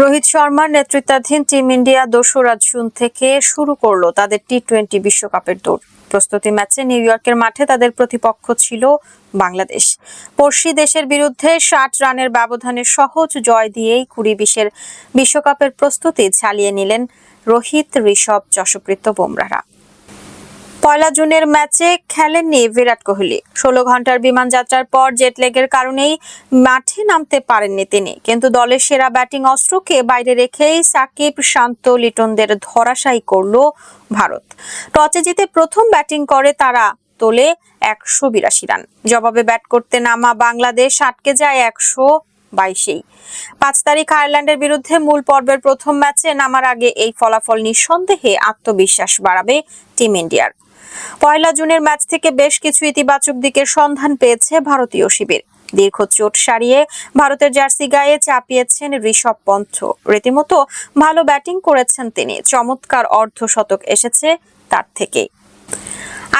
রোহিত শর্মার নেতৃত্বাধীন team India দোসরা জুন থেকে শুরু করল তাদের টি টোয়েন্টি বিশ্বকাপের দৌড়। প্রস্তুতি ম্যাচে নিউ ইয়র্কের মাঠে তাদের প্রতিপক্ষ ছিল বাংলাদেশ। পড়শি দেশের বিরুদ্ধে ষাট রানের ব্যবধানে সহজ জয় দিয়েই কুড়ি বিশের বিশ্বকাপের প্রস্তুতি চালিয়ে নিলেন রোহিত, ঋষভ যশপ্রীত বুমরারা পয়লা জুনের ম্যাচে খেলেননি বিরাট কোহলি। ষোলো ঘণ্টার বিমান যাত্রার পর জেটলেগের কারণেই মাঠে নামতে পারেননি তিনি। কিন্তু দলের সেরা ব্যাটিং অস্ত্রকে বাইরে রেখেই সাকিব শান্ত লিটনদের ধরাশায়ী করল ভারত। টসে জিতে প্রথম ব্যাটিং করে তারা তোলে একশো বিরাশি রান। জবাবে ব্যাট করতে নামা বাংলাদেশ আটকে যায় একশো বাইশেই। পাঁচ তারিখ আয়ারল্যান্ডের বিরুদ্ধে মূল পর্বের প্রথম ম্যাচে নামার আগে এই ফলাফল নিঃসন্দেহে আত্মবিশ্বাস বাড়াবে টিম ইন্ডিয়ার। পয়লা জুনের ম্যাচ থেকে বেশ কিছু ইতিবাচক দিকের সন্ধান পেয়েছে ভারতীয় শিবির। দীর্ঘ চোট সারিয়ে ভারতের জার্সি গায়ে চাপিয়েছেন ঋষভ পন্থ। রীতিমতো ভালো ব্যাটিং করেছেন তিনি। চমৎকার অর্ধশতক এসেছে তার থেকেই।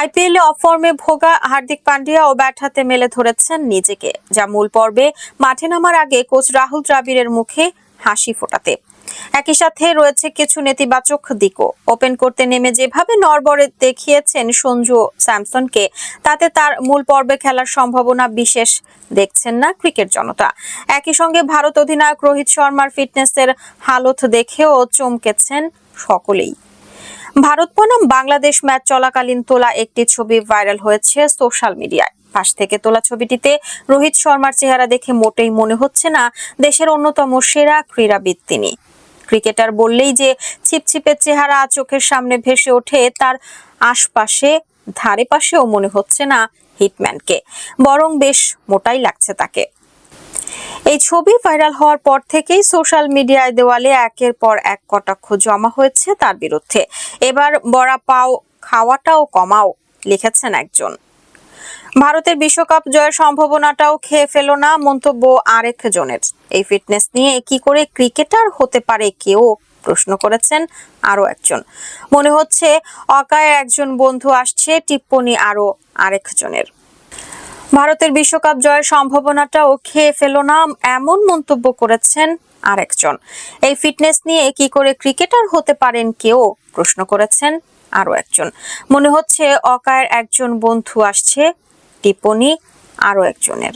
আইপিএলে অফর্মে ভোগা হার্দিক পান্ডিয়া ও ব্যাট হাতে মেলে ধরেছেন নিজেকে, যা মূল পর্বে মাঠে নামার আগে কোচ রাহুল দ্রাবিড়ের মুখে হাসি ফোটাতে। একই সাথে রয়েছে কিছু নেতিবাচক দিকও। ওপেন করতে নেমে যেভাবে নরবরে দেখিয়েছেন সঞ্জু স্যামসনকে, তাতে তার মূল পর্বে খেলার সম্ভাবনা বিশেষ দেখছেন না ক্রিকেট জনতা। একই সঙ্গে ভারত অধিনায়ক রোহিত শর্মার ফিটনেসের হালত দেখেও চমকেছেন সকলেই। ভারত বনাম বাংলাদেশ ম্যাচ চলাকালীন তোলা একটি ছবি ভাইরাল হয়েছে সোশ্যাল মিডিয়ায়। পাশ থেকে তোলা ছবিটিতে রোহিত শর্মার চেহারা দেখে মোটেই মনে হচ্ছে না দেশের অন্যতম সেরা ক্রীড়াবিদ তিনি। ক্রিকেটার বললেই যে ছিপছিপে চেহারা চোখের সামনে ভেসে ওঠে, তার আশপাশে, ধারে পাশেও মনে হচ্ছে না হিটম্যানকে। বরং বেশ মোটাই লাগছে তাকে। এই ছবি ভাইরাল হওয়ার পর থেকেই সোশ্যাল মিডিয়ায় দেওয়ালে একের পর এক কটাক্ষ জমা হয়েছে তার বিরুদ্ধে। এবার বড়া পাও খাওয়াটাও কমাও, লিখেছেন একজন। ভারতের বিশ্বকাপ জয়ের সম্ভাবনাটাও খেয়ে ফেলো না মন্তব্য আরেক জনের। এই ফিটনেস নিয়ে কি করে ক্রিকেটার হতে পারে কেউ প্রশ্ন করেছেন আরও একজন। মনে হচ্ছে অকায় একজন বন্ধু আসছে, টিপ্পনি আরও আরেকজনের ভারতের বিশ্বকাপ জয়ের সম্ভাবনাটাও খেয়ে ফেল না এমন মন্তব্য করেছেন আরেকজন। এই ফিটনেস নিয়ে কি করে ক্রিকেটার হতে পারেন কেউ? প্রশ্ন করেছেন আরও একজন। মনে হচ্ছে অকায়ের একজন বন্ধু আসছে টিপনি আরও একজনের।